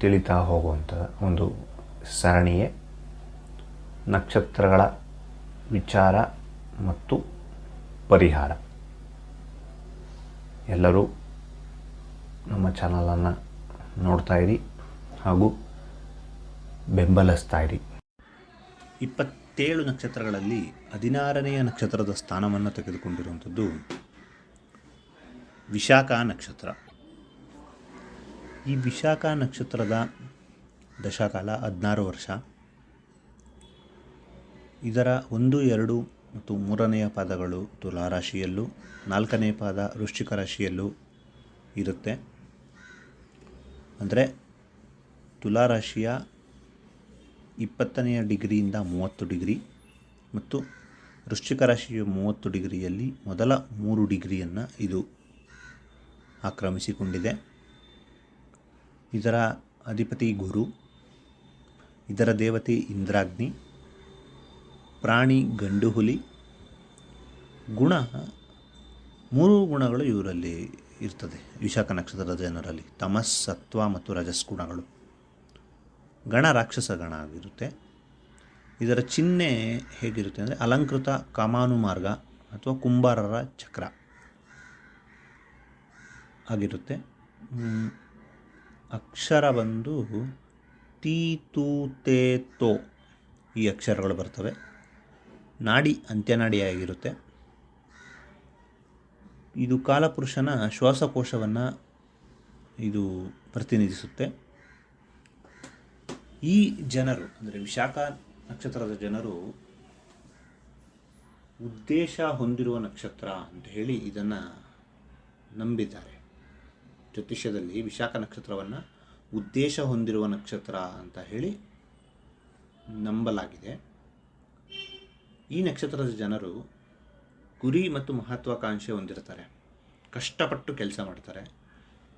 ತಿಳಿತಾ ಹೋಗುವಂಥ ಒಂದು ಸರಣಿಯೇ ನಕ್ಷತ್ರಗಳ ವಿಚಾರ ಮತ್ತು ಪರಿಹಾರ. ಎಲ್ಲರೂ ನಮ್ಮ ಚಾನಲನ್ನು ನೋಡ್ತಾ ಇರಿ ಹಾಗೂ ಬೆಂಬಲಿಸ್ತಾ ಇರಿ. ಇಪ್ಪತ್ತೇಳು ನಕ್ಷತ್ರಗಳಲ್ಲಿ ಹದಿನಾರನೆಯ ನಕ್ಷತ್ರದ ಸ್ಥಾನವನ್ನು ತೆಗೆದುಕೊಂಡಿರುವಂಥದ್ದು ವಿಶಾಖ ನಕ್ಷತ್ರ. ಈ ವಿಶಾಖ ನಕ್ಷತ್ರದ ದಶಕಾಲ ಹದಿನಾರು ವರ್ಷ. ಇದರ ಒಂದು, ಎರಡು ಮತ್ತು ಮೂರನೆಯ ಪಾದಗಳು ತುಲಾ ರಾಶಿಯಲ್ಲೂ ನಾಲ್ಕನೇ ಪಾದ ವೃಶ್ಚಿಕ ರಾಶಿಯಲ್ಲೂ ಇರುತ್ತೆ. ಅಂದರೆ ತುಲಾ ರಾಶಿಯ ಇಪ್ಪತ್ತನೆಯ ಡಿಗ್ರಿಯಿಂದ ಮೂವತ್ತು ಡಿಗ್ರಿ ಮತ್ತು ವೃಶ್ಚಿಕ ರಾಶಿಯ ಮೂವತ್ತು ಡಿಗ್ರಿಯಲ್ಲಿ ಮೊದಲ ಮೂರು ಡಿಗ್ರಿಯನ್ನು ಇದು ಆಕ್ರಮಿಸಿಕೊಂಡಿದೆ. ಇದರ ಅಧಿಪತಿ ಗುರು, ಇದರ ದೇವತೆ ಇಂದ್ರಾಗ್ನಿ, ಪ್ರಾಣಿ ಗಂಡು ಹುಲಿ ಗುಣ, ಮೂರು ಗುಣಗಳು ಇವರಲ್ಲಿ ಇರ್ತದೆ, ವಿಶಾಖ ನಕ್ಷತ್ರದ ಜನರಲ್ಲಿ. ತಮಸ್, ಸತ್ವ ಮತ್ತು ರಜಸ್ ಗುಣಗಳು. ಗಣ ರಾಕ್ಷಸ ಗಣ ಆಗಿರುತ್ತೆ. ಇದರ ಚಿಹ್ನೆ ಹೇಗಿರುತ್ತೆ ಅಂದರೆ ಅಲಂಕೃತ ಕಾಮಾನು ಮಾರ್ಗ ಅಥವಾ ಕುಂಬಾರರ ಚಕ್ರ ಆಗಿರುತ್ತೆ. ಅಕ್ಷರ ಬಂದು ತೀ, ತು, ತೇ, ತೋ ಈ ಅಕ್ಷರಗಳು ಬರ್ತವೆ. ನಾಡಿ ಅಂತ್ಯನಾಡಿಯಾಗಿರುತ್ತೆ. ಇದು ಕಾಲಪುರುಷನ ಶ್ವಾಸಕೋಶವನ್ನು ಇದು ಪ್ರತಿನಿಧಿಸುತ್ತೆ. ಈ ಜನರು, ಅಂದರೆ ವಿಶಾಖ ನಕ್ಷತ್ರದ ಜನರು ಉದ್ದೇಶ ಹೊಂದಿರುವ ನಕ್ಷತ್ರ ಅಂತ ಹೇಳಿ ಇದನ್ನು ನಂಬಿದ್ದಾರೆ. ಜ್ಯೋತಿಷ್ಯದಲ್ಲಿ ವಿಶಾಖ ನಕ್ಷತ್ರವನ್ನು ಉದ್ದೇಶ ಹೊಂದಿರುವ ನಕ್ಷತ್ರ ಅಂತ ಹೇಳಿ ನಂಬಲಾಗಿದೆ. ಈ ನಕ್ಷತ್ರದ ಜನರು ಗುರಿ ಮತ್ತು ಮಹತ್ವಾಕಾಂಕ್ಷೆ ಹೊಂದಿರ್ತಾರೆ. ಕಷ್ಟಪಟ್ಟು ಕೆಲಸ ಮಾಡ್ತಾರೆ.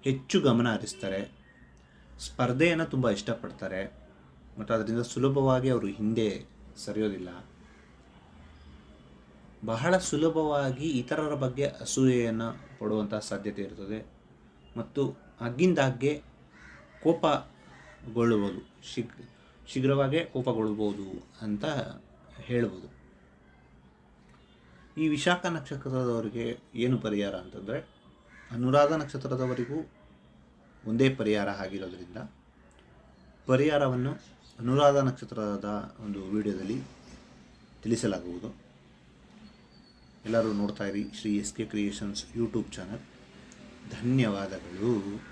ಹೆಚ್ಚು ಗಮನ ಹರಿಸ್ತಾರೆ. ಸ್ಪರ್ಧೆಯನ್ನು ತುಂಬ ಇಷ್ಟಪಡ್ತಾರೆ. ಮತ್ತು ಅದರಿಂದ ಸುಲಭವಾಗಿ ಅವರು ಹಿಂದೆ ಸರಿಯೋದಿಲ್ಲ. ಬಹಳ ಸುಲಭವಾಗಿ ಇತರರ ಬಗ್ಗೆ ಅಸೂಯೆಯನ್ನು ಪಡುವಂತಹ ಸಾಧ್ಯತೆ ಇರ್ತದೆ. ಮತ್ತು ಆಗಿಂದಾಗ್ಗೆ ಕೋಪಗೊಳ್ಳುವುದು ಶೀಘ್ರ ಶೀಘ್ರವಾಗೇ ಕೋಪಗೊಳ್ಬೋದು ಅಂತ ಹೇಳ್ಬೋದು. ಈ ವಿಶಾಖ ನಕ್ಷತ್ರದವರಿಗೆ ಏನು ಪರಿಹಾರ ಅಂತಂದರೆ, ಅನುರಾಧ ನಕ್ಷತ್ರದವರಿಗೂ ಒಂದೇ ಪರಿಹಾರ ಆಗಿರೋದ್ರಿಂದ, ಪರಿಹಾರವನ್ನು ಅನುರಾಧ ನಕ್ಷತ್ರದ ಒಂದು ವಿಡಿಯೋದಲ್ಲಿ ತಿಳಿಸಲಾಗುವುದು. ಎಲ್ಲರೂ ನೋಡ್ತಾ ಇರಿ Shri S K creations YouTube channel. ಧನ್ಯವಾದಗಳು.